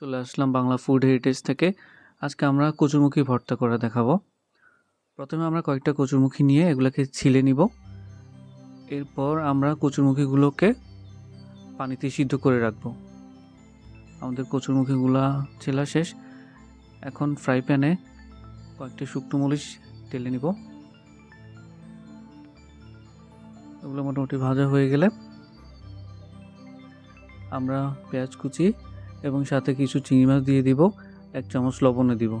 চলে আসলাম Bangla food heritage থেকে। আজকে আমরা কচুরমুখী ভর্তা করে দেখাবো। প্রথমে আমরা কয়েকটা কচুরমুখী নিয়ে এগুলোকে ছিলে নিব। এরপর আমরা কচুরমুখীগুলোকে পানিতে সিদ্ধ করে রাখব। আমাদের কচুরমুখীগুলা ছেলা শেষ। এখন ফ্রাই প্যানে কয়েকটি শুকনো মরিচ তেলে নিব। এগুলো মোটামুটি ভাজা হয়ে গেলে আমরা পেঁয়াজ কুচি এবং সাথে কিছু চিংড়ি মাছ দিয়ে দিব, এক চামচ লবণে দিব।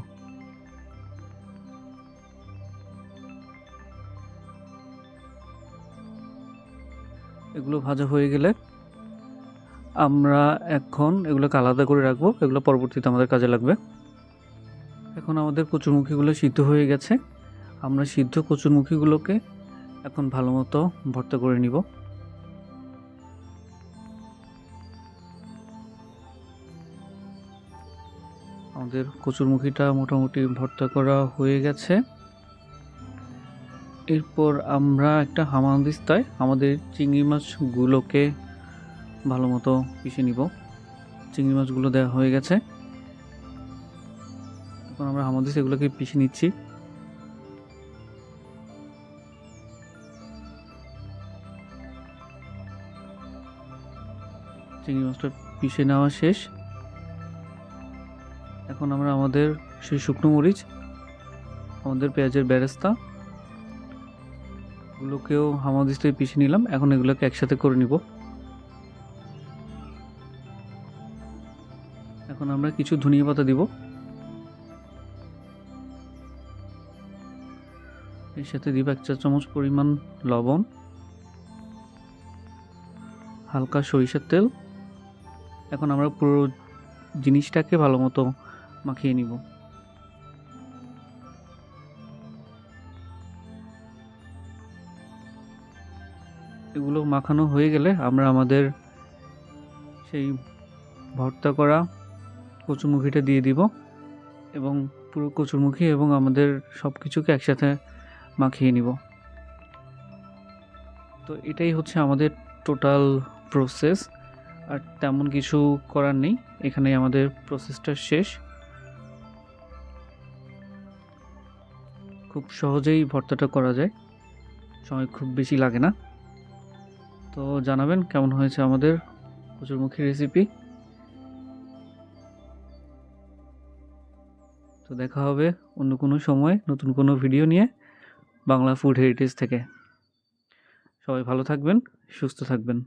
এগুলো ভাজা হয়ে গেলে আমরা এখন এগুলোকে আলাদা করে রাখব, এগুলো পরবর্তীতে আমাদের কাজে লাগবে। এখন আমাদের কচুরমুখীগুলো সিদ্ধ হয়ে গেছে। আমরা সিদ্ধ কচুরমুখীগুলোকে এখন ভালো মতো ভর্তা করে নিব। আমাদের কচুরমুখীটা মোটামুটি ভর্তা করা হয়ে গেছে। এরপর আমরা একটা হামানদিস্তায় আমাদের চিংড়ি মাছগুলোকে ভালো মতো পিষে নিব। চিংড়ি মাছগুলো দেওয়া হয়ে গেছে। এখন আমরা হামানদিস এগুলোকে পিষে নিচ্ছি। চিংড়ি মাছটা পিষে নেওয়া শেষ। এখন আমরা আমাদের সেই শুকনো মরিচ, আমাদের পেঁয়াজের ব্যারেস্তা এগুলোকেও থেকে পিষে নিলাম, এখন এগুলোকে একসাথে করে নিব। এখন আমরা কিছু ধনিয়া পাতা দিব। এর সাথে দিব এক চা চামচ পরিমাণ লবণ, হালকা সরিষার তেল। এখন আমরা পুরো জিনিসটাকে ভালো মতো মাখিয়ে নিব। এগুলো মাখানো হয়ে গেলে আমরা আমাদের সেই ভর্তা করা কচুরমুখিটা দিয়ে দিব এবং পুরো কচুরমুখী এবং আমাদের সব কিছুকে একসাথে মাখিয়ে নিব। তো এটাই হচ্ছে আমাদের টোটাল প্রসেস আর তেমন কিছু করার নেই। এখানেই আমাদের প্রসেসটা শেষ। খুব সহজেই ভর্তাটা করা যায়। সময় খুব বেশি লাগে না। তো জানাবেন কেমন হয়েছে আমাদের কচুরমুখী রেসিপি তো দেখা হবে অন্য কোনো সময় নতুন কোনো ভিডিও নিয়ে বাংলা ফুড হেরিটেজ থেকে। সবাই ভালো থাকবেন, সুস্থ থাকবেন।